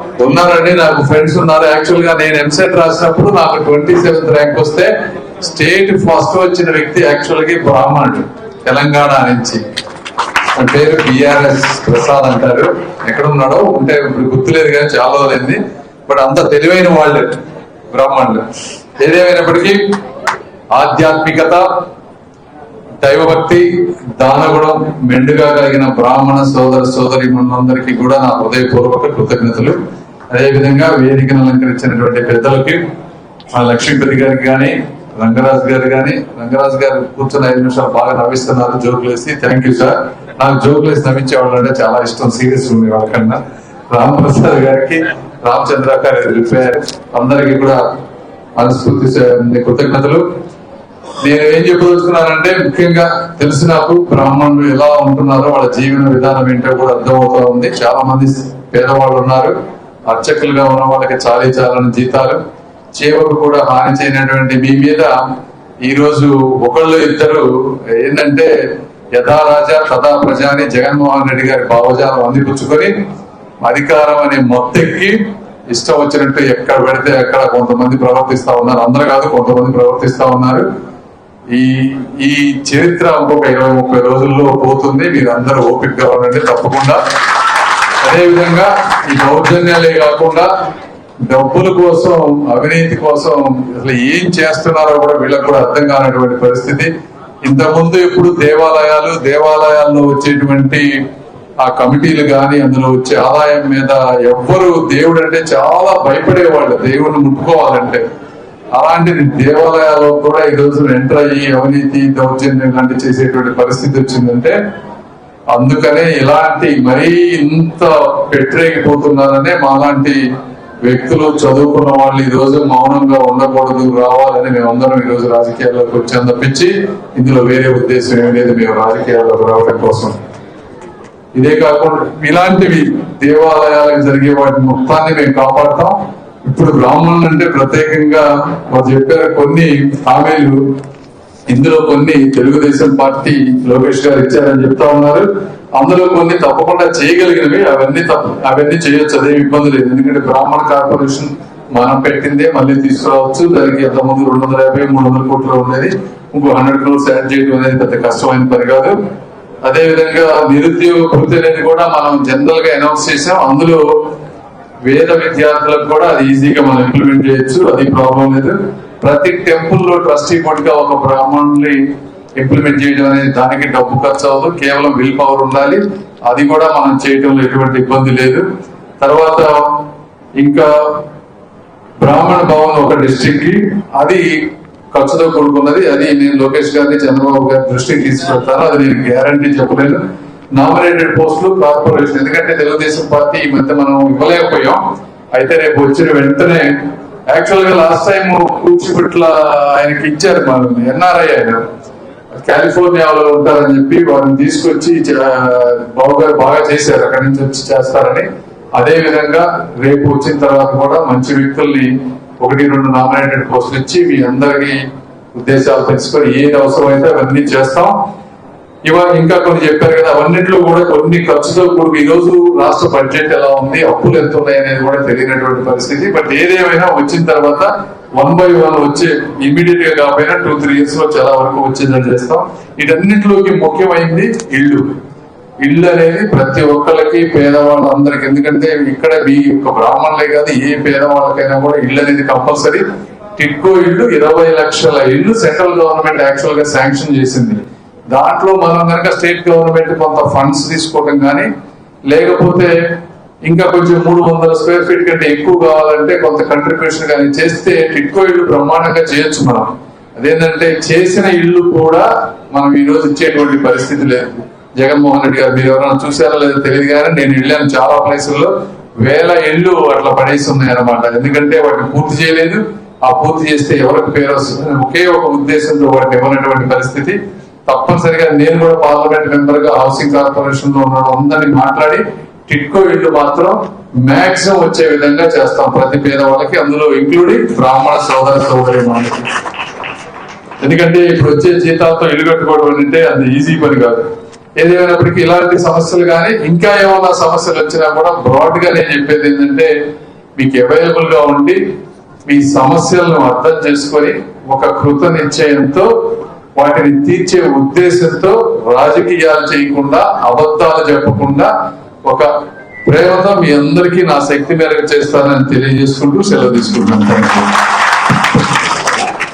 ఉన్నారండి. నాకు ఫ్రెండ్స్ ఉన్నారు. యాక్చువల్గా నేను ఎంసెట్ రాసినప్పుడు నాకు ట్వంటీ సెవెంత్ ర్యాంక్ వస్తే స్టేట్ ఫస్ట్ వచ్చిన వ్యక్తి యాక్చువల్గా బ్రాహ్మణుడు తెలంగాణ నుంచి. పేరు బిఆర్ఎస్ ప్రసాద్ అంటారు. ఎక్కడ ఉన్నాడో ఉంటే ఇప్పుడు గుర్తులేదు కానీ చాలా రోజులైంది. బట్ అంత తెలివైన వాళ్ళు బ్రాహ్మణులు. ఏదేమైనప్పటికీ ఆధ్యాత్మికత దైవభక్తి దానగుణం మెండుగా కలిగిన బ్రాహ్మణ సోదర సోదరి మనందరికీ కూడా నా హృదయపూర్వక కృతజ్ఞతలు. అదేవిధంగా వేదికను అలంకరించినటువంటి పెద్దలకి మా లక్ష్మీపతి గారికి కానీ రంగరాజు గారు కానీ రంగరాజు గారు కూర్చొని ఐదు నిమిషాలు బాగా నవ్విస్తున్నారు జోకులు వేసి. థ్యాంక్ యూ సార్ నాకు జోకులు వేసి నవ్వించే వాళ్ళు అంటే చాలా ఇష్టం సీరియస్ ఉంది వాళ్ళకన్నా. రామ్ ప్రసాద్ గారికి రామచంద్ర గారి రిపేర్ అందరికీ కూడా మనస్ఫూర్తి కృతజ్ఞతలు. నేను ఏం చెప్పదలుచుకున్నానంటే ముఖ్యంగా తెలిసి నాకు బ్రాహ్మణులు ఎలా ఉంటున్నారో వాళ్ళ జీవన విధానం ఏంటో కూడా అర్థమవుతా ఉంది. చాలా మంది పేదవాళ్ళు ఉన్నారు. అర్చకులుగా ఉన్న వాళ్ళకి చాలీ చాలని జీతాలు. చేవకు కూడా హాని చేయనటువంటి మీ మీద ఈరోజు ఒకళ్ళు ఇద్దరు ఏంటంటే యథా రాజా తథా ప్రజ అని జగన్మోహన్ రెడ్డి గారి భావజాలం అందిపుచ్చుకొని అధికారం అనే మొత్తెక్కి ఇష్టం వచ్చినట్టు ఎక్కడ పెడితే అక్కడ కొంతమంది ప్రవర్తిస్తా ఉన్నారు. అందరు కాదు కొంతమంది ప్రవర్తిస్తా ఉన్నారు. ఈ ఈ చరిత్ర ఇంకొక ఇరవై ముప్పై రోజుల్లో పోతుంది. మీరు అందరూ ఓపికగా ఉండండి తప్పకుండా. అదేవిధంగా ఈ దౌర్జన్యాలే కాకుండా డబ్బుల కోసం అవినీతి కోసం అసలు ఏం చేస్తున్నారో కూడా వీళ్ళకు కూడా అర్థం కానటువంటి పరిస్థితి. ఇంతకుముందు ఇప్పుడు దేవాలయాలు దేవాలయాల్లో వచ్చేటువంటి ఆ కమిటీలు కానీ అందులో వచ్చే ఆదాయం మీద ఎవ్వరు దేవుడు అంటే చాలా భయపడేవాళ్ళు. దేవుడిని ముట్టుకోవాలంటే. అలాంటిది దేవాలయాల్లో కూడా ఈ రోజు ఎంటర్ అయ్యి అవినీతి దౌర్జన్యం లాంటి చేసేటువంటి పరిస్థితి వచ్చిందంటే అందుకనే ఇలాంటి మరీ ఇంత పెట్టరేగిపోతున్నారనే మాలాంటి వ్యక్తులు చదువుకున్న వాళ్ళు ఈ రోజు మౌనంగా ఉండకూడదు రావాలని మేమందరం ఈ రోజు రాజకీయాల్లోకి వచ్చాం తప్పించి ఇందులో వేరే ఉద్దేశం ఏమి లేదు మేము రాజకీయాల్లోకి రావడం కోసం. ఇదే కాకుండా ఇలాంటివి దేవాలయాలకు జరిగే వాటి మొత్తాన్ని మేము కాపాడతాం. ఇప్పుడు బ్రాహ్మణులు అంటే ప్రత్యేకంగా వారు చెప్పారు కొన్ని హామీలు ఇందులో కొన్ని తెలుగుదేశం పార్టీ లోకేష్ గారు ఇచ్చారని చెప్తా ఉన్నారు. అందులో కొన్ని తప్పకుండా చేయగలిగినవి అవన్నీ తప్ప అవన్నీ చేయొచ్చు అదేమి ఇబ్బంది లేదు. ఎందుకంటే బ్రాహ్మణ కార్పొరేషన్ మనం పెట్టిందే మళ్ళీ తీసుకురావచ్చు. దానికి ఎంతమంది రెండు వందల యాభై మూడు వందల కోట్లు ఉండేది. ఇంకో హండ్రెడ్ క్రోర్స్ యాడ్ చేయడం అనేది పెద్ద కష్టమైన పని కాదు. అదే విధంగా నిరుద్యోగ వృత్తి అనేది కూడా మనం జనరల్గా అనౌన్స్ చేసాం. అందులో వేద విద్యార్థులకు కూడా అది ఈజీగా మనం ఇంప్లిమెంట్ చేయొచ్చు. అది ప్రాబ్లం లేదు. ప్రతి టెంపుల్లో ట్రస్టీ బోర్డ్గా ఒక బ్రాహ్మణుని ఇంప్లిమెంట్ చేయడం అనేది దానికి డబ్బు ఖర్చు అవ్వదు. కేవలం విల్ పవర్ ఉండాలి. అది కూడా మనం చేయడంలో ఎటువంటి ఇబ్బంది లేదు. తర్వాత ఇంకా బ్రాహ్మణ భవన్ ఒక డిస్ట్రిక్ట్కి అది ఖర్చుతో కూడుకున్నది. అది నేను లోకేష్ గారిని చంద్రబాబు గారి దృష్టికి తీసుకెళ్తాను అది నేను గ్యారంటీ చెప్పలేను. నామినేటెడ్ పోస్టులు కార్పొరేషన్. ఎందుకంటే తెలుగుదేశం పార్టీ ఈ మధ్య మనం ఇవ్వలేకపోయాం. అయితే రేపు వచ్చిన వెంటనే యాక్చువల్గా లాస్ట్ టైం కూచిపుట్ల ఆయనకి ఇచ్చారు మనం ఎన్ఆర్ఐ ఆయన. కాలిఫోర్నియాలో ఉంటారని చెప్పి వారిని తీసుకొచ్చి బాగా బాగా చేశారు. అక్కడి నుంచి వచ్చి చేస్తారని. అదే విధంగా రేపు వచ్చిన తర్వాత కూడా మంచి వ్యక్తుల్ని ఒకటి రెండు నామినేటెడ్ పోస్టులు ఇచ్చి మీ అందరికి ఉద్దేశాలు తెలుసుకొని ఏది అవసరమైతే అవన్నీ చేస్తాం. ఇవాళ ఇంకా కొన్ని చెప్పారు కదా అవన్నింటిలో కూడా కొన్ని ఖర్చుతో కూడి ఈ రోజు రాష్ట్ర బడ్జెట్ ఎలా ఉంది అప్పులు ఎంత ఉన్నాయి అనేది కూడా తెలియనటువంటి పరిస్థితి. బట్ ఏదేమైనా వచ్చిన తర్వాత వన్ బై వన్ వచ్చే ఇమీడియట్గా కాకపోయినా టూ త్రీ ఇయర్స్లో చాలా వరకు వచ్చేదని చేస్తాం ఇటన్నింటిలోకి ముఖ్యమైంది ఇల్లు. ఇల్లు అనేది ప్రతి ఒక్కరికి పేదవాళ్ళందరికి. ఎందుకంటే ఇక్కడ మీ యొక్క బ్రాహ్మణులే కాదు ఏ పేదవాళ్ళకైనా కూడా ఇల్లు అనేది కంపల్సరీ టిక్కో ఇల్లు ఇరవై లక్షల ఇల్లు సెంట్రల్ గవర్నమెంట్ యాక్చువల్గా శాంక్షన్ చేసింది. దాంట్లో మనం కనుక స్టేట్ గవర్నమెంట్ కొంత ఫండ్స్ తీసుకోవడం కానీ లేకపోతే ఇంకా కొంచెం మూడు వందల స్క్వేర్ ఫీట్ కంటే ఎక్కువ కావాలంటే కొంత కంట్రిబ్యూషన్ కానీ చేస్తే టిట్కో ఇల్లు బ్రహ్మాండంగా చేయొచ్చు మనం. అదేంటంటే చేసిన ఇల్లు కూడా మనం ఈ రోజు ఇచ్చేటువంటి పరిస్థితి లేదు. జగన్మోహన్ రెడ్డి గారు మీరు ఎవరైనా చూసారో లేదో తెలియదు కానీ నేను వెళ్ళాను చాలా ప్లేసుల్లో. వేల ఇళ్ళు అట్లా పడేసి ఉన్నాయి అనమాట ఎందుకంటే వాటిని పూర్తి చేయలేదు. ఆ పూర్తి చేస్తే ఎవరికి పేరు వస్తుంది? ఒకే ఒక ఉద్దేశంతో వాటిని ఇవ్వనటువంటి పరిస్థితి. తప్పనిసరిగా నేను కూడా పార్లమెంట్ మెంబర్గా హౌసింగ్ కార్పొరేషన్లో ఉన్న అందరినీ మాట్లాడి టిట్కో ఇల్లు మాత్రం మాక్సిమం వచ్చే విధంగా చేస్తాం. ప్రతి పేదవాళ్ళకి అందులో ఇంక్లూడింగ్ బ్రాహ్మణ సోదర సోదరి వాళ్ళకి ఎందుకంటే ఇప్పుడు వచ్చే జీతాలతో ఇల్లు కట్టుకోవడం అంటే అది ఈజీ పని కాదు. ఏదేమైనప్పటికీ ఇలాంటి సమస్యలు కానీ ఇంకా ఏమైనా సమస్యలు వచ్చినా కూడా బ్రాడ్గా నేను చెప్పేది ఏంటంటే మీకు అవైలబుల్గా ఉండి మీ సమస్యలను అర్థం చేసుకొని ఒక కృత నిశ్చయంతో వాటిని తీర్చే ఉద్దేశంతో రాజకీయాలు చేయకుండా అబద్ధాలు చెప్పకుండా ఒక ప్రేమతో మీ అందరికీ నా శక్తి మేరకు చేస్తానని తెలియజేసుకుంటూ సెలవు తీసుకుంటున్నాను.